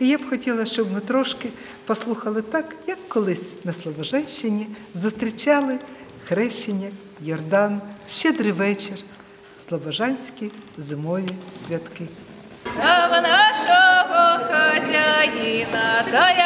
І я б хотіла, щоб ми трошки послухали так, як колись на Слобоженщині зустрічали хрещення, Йордан, щедрий вечір, слобожанські зимові святки. А нашого хазяїна та я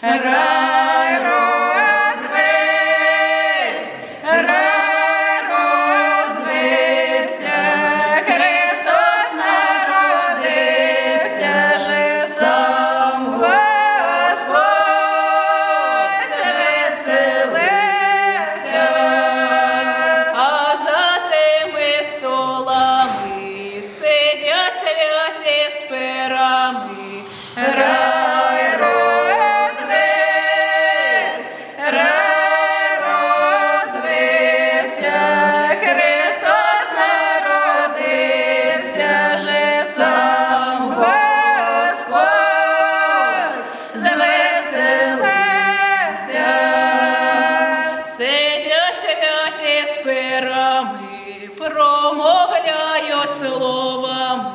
Agora вечорами промовляють словами.